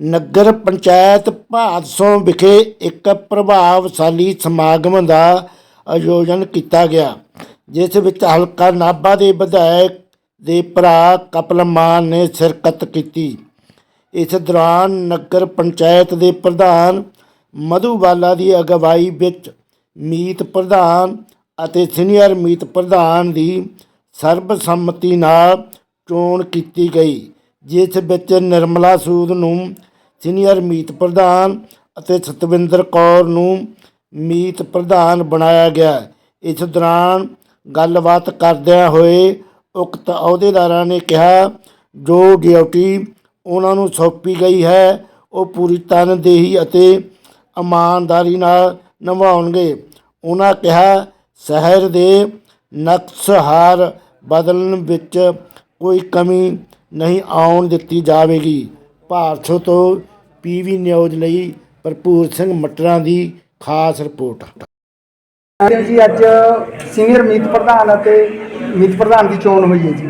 ਨਗਰ ਪੰਚਾਇਤ ਭਾਦਸੋਂ ਵਿਖੇ ਇੱਕ ਪ੍ਰਭਾਵਸ਼ਾਲੀ ਸਮਾਗਮ ਦਾ ਆਯੋਜਨ ਕੀਤਾ ਗਿਆ, ਜਿਸ ਵਿੱਚ ਹਲਕਾ ਨਾਭਾ ਦੇ ਵਿਧਾਇਕ ਦੇ ਭਰਾ ਕਪਲ ਮਾਨ ਨੇ ਸ਼ਿਰਕਤ ਕੀਤੀ। ਇਸ ਦੌਰਾਨ ਨਗਰ ਪੰਚਾਇਤ ਦੇ ਪ੍ਰਧਾਨ ਮਧੂਬਾਲਾ ਦੀ ਅਗਵਾਈ ਵਿੱਚ ਮੀਤ ਪ੍ਰਧਾਨ ਅਤੇ ਸੀਨੀਅਰ ਮੀਤ ਪ੍ਰਧਾਨ ਦੀ ਸਰਬਸੰਮਤੀ ਨਾਲ ਚੋਣ ਕੀਤੀ ਗਈ, ਜਿਸ ਵਿੱਚ ਨਿਰਮਲਾ ਸੂਦ ਨੂੰ ਸੀਨੀਅਰ ਮੀਤ ਪ੍ਰਧਾਨ ਅਤੇ ਸਤਵਿੰਦਰ ਕੌਰ ਨੂੰ ਮੀਤ ਪ੍ਰਧਾਨ ਬਣਾਇਆ ਗਿਆ। ਇਸ ਦੌਰਾਨ ਗੱਲਬਾਤ ਕਰਦਿਆਂ ਹੋਏ ਉਕਤ ਅਹੁਦੇਦਾਰਾਂ ਨੇ ਕਿਹਾ, ਜੋ ਡਿਊਟੀ ਉਹਨਾਂ ਨੂੰ ਸੌਂਪੀ ਗਈ ਹੈ, ਉਹ ਪੂਰੀ ਤਨਦੇਹੀ ਅਤੇ ਇਮਾਨਦਾਰੀ ਨਾਲ ਨਿਭਾਉਣਗੇ। ਉਹਨਾਂ ਕਿਹਾ, ਸ਼ਹਿਰ ਦੇ ਨਕਸ਼ਹਾਰ ਬਦਲਣ ਵਿੱਚ ਕੋਈ ਕਮੀ ਨਹੀਂ ਆਉਣ ਦਿੱਤੀ ਜਾਵੇਗੀ। ਭਾਰਤ ਤੋਂ ਪੀਵੀ ਨਿਊਜ਼ ਲਈ ਭਰਪੂਰ ਸਿੰਘ ਮਟਰਾਂ ਦੀ ਖਾਸ ਰਿਪੋਰਟ। ਹਾਂਜੀ ਜੀ ਅੱਜ ਸੀਨੀਅਰ ਮੀਤ ਪ੍ਰਧਾਨ ਅਤੇ ਮੀਤ ਪ੍ਰਧਾਨ ਦੀ ਚੋਣ ਹੋਈ ਹੈ ਜੀ।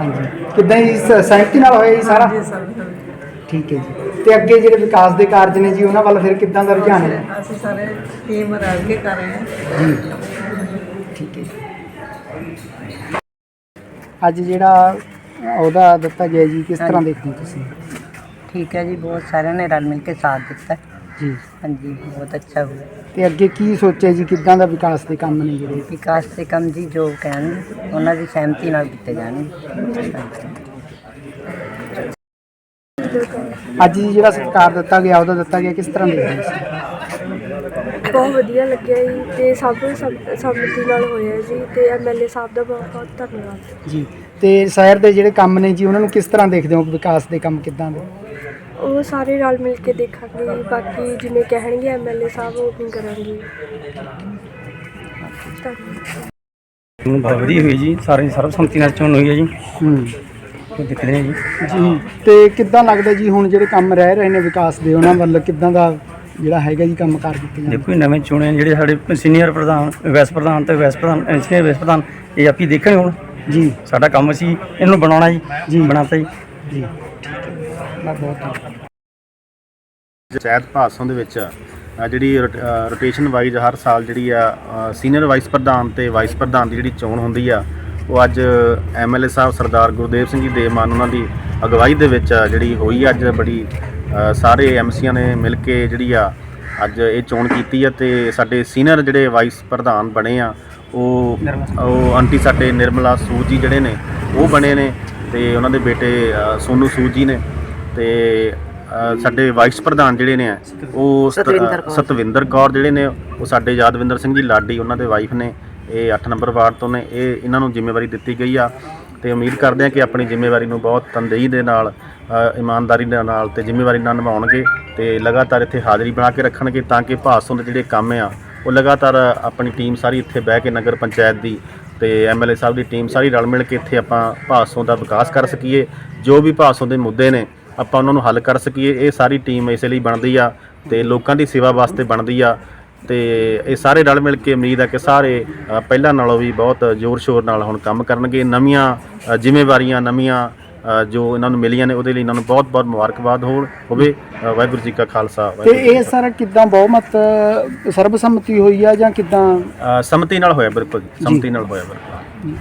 ਹਾਂਜੀ। ਕਿੱਦਾਂ ਜੀ ਸ- ਸਹਿਮਤੀ ਨਾਲ ਹੋਇਆ ਜੀ ਸਾਰਾ? ਠੀਕ ਹੈ ਜੀ। ਤੇ ਅੱਗੇ ਜਿਹੜੇ ਵਿਕਾਸ ਦੇ ਕਾਰਜ ਨੇ ਜੀ ਉਹਨਾਂ ਵੱਲ ਫਿਰ ਕਿੱਦਾਂ ਦਾ ਰੁਝਾਨ ਹੈ? ਅਸੀਂ ਸਾਰੇ ਟੀਮ ਰਲ ਕੇ ਕਰ ਰਹੇ ਹਾਂ। ਜੀ। ਠੀਕ ਹੈ ਅੱਜ ਜਿਹੜਾ ਉਹਦਾ ਦਿੱਤਾ ਗਿਆ ਜੀ ਕਿਸ ਤਰ੍ਹਾਂ ਦੇਖਦੇ ਹੋ ਤੁਸੀਂ? ਠੀਕ ਹੈ ਜੀ ਬਹੁਤ ਸਾਰਿਆਂ ਨੇ ਰਲ ਮਿਲ ਕੇ ਸਾਥ ਦਿੱਤਾ ਜੀ। ਹਾਂਜੀ ਬਹੁਤ ਅੱਛਾ ਹੋਇਆ। ਤੇ ਅੱਗੇ ਕੀ ਸੋਚਿਆ ਜੀ ਕਿੱਦਾਂ ਦਾ ਵਿਕਾਸ ਦੇ ਕੰਮ ਨੇ ਜਿਹੜੇ? ਵਿਕਾਸ ਦੇ ਕੰਮ ਜੀ ਜੋ ਕਹਿਣਗੇ ਉਹਨਾਂ ਦੀ ਸਹਿਮਤੀ ਨਾਲ ਕੀਤੇ ਜਾਣਗੇ ਅੱਜ ਜੀ ਜਿਹੜਾ ਸਤਿਕਾਰ ਦਿੱਤਾ ਗਿਆ ਉਹਦਾ ਦਿੱਤਾ ਗਿਆ ਕਿਸ ਤਰ੍ਹਾਂ ਦੇਖਦੇ ਹੋ ਤੁਸੀਂ? ਬਹੁਤ ਵਧੀਆ ਲੱਗਿਆ ਜੀ ਤੇ ਸਭ ਸਮ- ਸੰਮਤੀ ਨਾਲ ਹੋਇਆ ਜੀ ਤੇ ਐਮਐਲਏ ਸਾਹਿਬ ਦਾ ਬਹੁਤ ਬਹੁਤ ਧੰਨਵਾਦ। ਜੀ। ਤੇ ਸ਼ਹਿਰ ਦੇ ਜਿਹੜੇ ਕੰਮ ਨੇ ਜੀ ਉਹਨਾਂ ਨੂੰ ਕਿਸ ਤਰ੍ਹਾਂ ਦੇਖਦੇ ਹੋ? ਵਿਕਾਸ ਦੇ ਕੰਮ ਕਿੱਦਾਂ ਦੇ? ਉਹ ਸਾਰੇ ਰਲ ਮਿਲ ਕੇ ਦੇਖਾਂਗੇ ਜੀ। ਬਾਕੀ ਜਿਵੇਂ ਕਹਿਣਗੇ ਐਮਐਲਏ ਸਾਹਿਬ ਉਹ ਵੀ ਕਰਾਂਗੇ। ਧੰਨਵਾਦ ਬਹੁਤ ਵਧੀਆ ਹੋਈ ਜੀ ਸਾਰੀ ਸਰਬਸੰਮਤੀ ਨਾਲ ਚੋਣ ਹੋਈ ਹੈ ਜੀ। ਹੂੰ। ਕੋਈ ਦਿੱਕਤ ਨਹੀਂ ਹੈ ਜੀ। ਜੀ ਤੇ ਕਿੱਦਾਂ ਲੱਗਦਾ ਜੀ ਹੁਣ ਜਿਹੜੇ ਕੰਮ ਰਹਿ ਰਹੇ ਨੇ ਵਿਕਾਸ ਦੇ ਉਹਨਾਂ ਵੱਲ ਕਿੱਦਾਂ ਦਾ ਜਿਹੜਾ ਹੈਗਾ ਜੀ ਕੰਮ ਕਰ ਦਿੱਤੇ ਜਾਂਦੇ? ਦੇਖੋ ਇਹ ਨਵੇਂ ਚੁਣੇ ਜਿਹੜੇ ਸਾਡੇ ਸੀਨੀਅਰ ਪ੍ਰਧਾਨ ਵਾਈਸ ਪ੍ਰਧਾਨ ਤੇ ਵਾਈਸ ਪ੍ਰਧਾਨ ਸੀਨੀਅਰ ਵਾਈਸ ਪ੍ਰਧਾਨ ਇਹ ਆਪੀ ਦੇਖਣਗੇ ਹੁਣ। ਜੀ। ਸਾਡਾ ਕੰਮ ਸੀ ਇਹਨੂੰ ਬਣਾਉਣਾ ਜੀ ਜੀ। ਬਣਾਤਾ ਜੀ। ਜੀ। ਬਹੁਤ ਪੰਚਾਇਤ ਭਾਸੋਂ ਦੇ ਵਿੱਚ ਅ, ਜਿਹੜੀ ਰੋਟੇਸ਼ਨ ਵਾਈਜ਼ ਹਰ ਸਾਲ ਜਿਹੜੀ ਆ ਸੀਨੀਅਰ ਵਾਈਸ ਪ੍ਰਧਾਨ ਤੇ ਵਾਈਸ ਪ੍ਰਧਾਨ ਦੀ ਜਿਹੜੀ ਚੋਣ ਹੁੰਦੀ ਆ ਉਹ ਅੱਜ ਐਮਐਲਏ ਸਾਹਿਬ ਸਰਦਾਰ ਗੁਰਦੇਵ ਸਿੰਘ ਜੀ ਦੇ ਮਾਨ ਉਹਨਾਂ ਦੀ ਅਗਵਾਈ ਦੇ ਵਿੱਚ ਆ ਜਿਹੜੀ ਹੋਈ ਅੱਜ ਬੜੀ ਅ, ਸਾਰੇ ਐਮਸੀਆਂ ਨੇ ਮਿਲ ਕੇ ਜਿਹੜੀ ਆ ਅੱਜ ਇਹ ਚੋਣ ਕੀਤੀ ਆ ਤੇ ਸਾਡੇ ਸੀਨੀਅਰ ਜਿਹੜੇ ਵਾਈਸ ਪ੍ਰਧਾਨ ਬਣੇ ਆ ਉਹ ਉਹ ਆਂਟੀ ਸਾਡੇ ਨਿਰਮਲਾ ਸੂਦ ਜੀ ਜਿਹੜੇ ਨੇ ਉਹ ਬਣੇ ਨੇ ਤੇ ਉਹਨਾਂ ਦੇ ਬੇਟੇ ਸੋਨੂ ਸੂਦ ਜੀ ਨੇ ਤੇ ਸਾਡੇ ਵਾਈਸ ਪ੍ਰਧਾਨ ਜਿਹੜੇ ਨੇ ਉਹ ਸਤ- ਸਤਵਿੰਦਰ ਕੌਰ। ਜਿਹੜੇ ਨੇ ਉਹ ਸਾਡੇ ਯਾਦਵਿੰਦਰ ਸਿੰਘ ਜੀ ਲਾਡੀ ਉਹਨਾਂ ਦੇ ਵਾਈਫ ਨੇ ਇਹ 8 ਨੰਬਰ ਵਾਰਡ ਤੋਂ ਨੇ ਇਹ ਇਹਨਾਂ ਨੂੰ ਜ਼ਿੰਮੇਵਾਰੀ ਦਿੱਤੀ ਗਈ ਆ ਤੇ ਉਮੀਦ ਕਰਦੇ ਆ ਕਿ ਆਪਣੀ ਜ਼ਿੰਮੇਵਾਰੀ ਨੂੰ ਬਹੁਤ ਤਨਦੇਹੀ ਦੇ ਨਾਲ ਇਮਾਨਦਾਰੀ ਦੇ ਨਾਲ ਤੇ ਜ਼ਿੰਮੇਵਾਰੀ ਨਾਲ ਨਿਭਾਉਣਗੇ ਤੇ ਲਗਾਤਾਰ ਇੱਥੇ ਹਾਜ਼ਰੀ ਬਣਾ ਕੇ ਰੱਖਣਗੇ ਤਾਂ ਕਿ ਭਾਸੋਂ ਦੇ ਜਿਹੜੇ ਕੰਮ ਆ ਉਹ ਲਗਾਤਾਰ ਆਪਣੀ ਟੀਮ ਸਾਰੀ ਇੱਥੇ ਬਹਿ ਕੇ ਨਗਰ ਪੰਚਾਇਤ ਦੀ ਤੇ ਐਮਐਲਏ ਸਾਹਿਬ ਦੀ ਟੀਮ ਸਾਰੀ ਰਲ ਮਿਲ ਕੇ ਇੱਥੇ ਆਪਾਂ ਭਾਸੋਂ ਦਾ ਵਿਕਾਸ ਕਰ ਸਕੀਏ, ਜੋ ਵੀ ਭਾਸੋਂ ਦੇ ਮੁੱਦੇ ਨੇ ਆਪਾਂ ਉਹਨਾਂ ਨੂੰ ਹੱਲ ਕਰ ਸਕੀਏ, ਇਹ ਸਾਰੀ ਟੀਮ ਇਸੇ ਲਈ ਬਣਦੀ ਆ ਤੇ ਲੋਕਾਂ ਦੀ ਸੇਵਾ ਵਾਸਤੇ ਬਣਦੀ ਆ ਤੇ ਇਹ ਸਾਰੇ ਰਲ ਮਿਲ ਕੇ ਉਮੀਦ ਆ ਕਿ ਸਾਰੇ ਪਹਿਲਾਂ ਨਾਲੋਂ ਵੀ ਬਹੁਤ ਜ਼ੋਰ ਸ਼ੋਰ ਨਾਲ ਹੁਣ ਕੰਮ ਕਰਨਗੇ। ਨਵੀਆਂ ਜ਼ਿੰਮੇਵਾਰੀਆਂ, ਨਵੀਆਂ ਜੋ ਇਹਨਾਂ ਨੂੰ ਮਿਲੀਆਂ ਨੇ ਉਹਦੇ ਲਈ ਇਹਨਾਂ ਨੂੰ ਬਹੁਤ ਬਹੁਤ ਮੁਬਾਰਕਬਾਦ ਹੋਣ ਹੋਵੇ। ਵਾਹਿਗੁਰੂ ਜੀ ਕਾ ਖਾਲਸਾ ਤੇ ਇਹ ਸਾਰਾ ਕਿੱਦਾਂ ਬਹੁਮਤ ਸਰਬਸੰਮਤੀ ਹੋਈ ਆ ਜਾਂ ਕਿੱਦਾਂ? ਸੰਮਤੀ ਨਾਲ ਹੋਇਆ ਬਿਲਕੁਲ ਸੰਮਤੀ ਨਾਲ ਹੋਇਆ ਬਿਲਕੁਲ।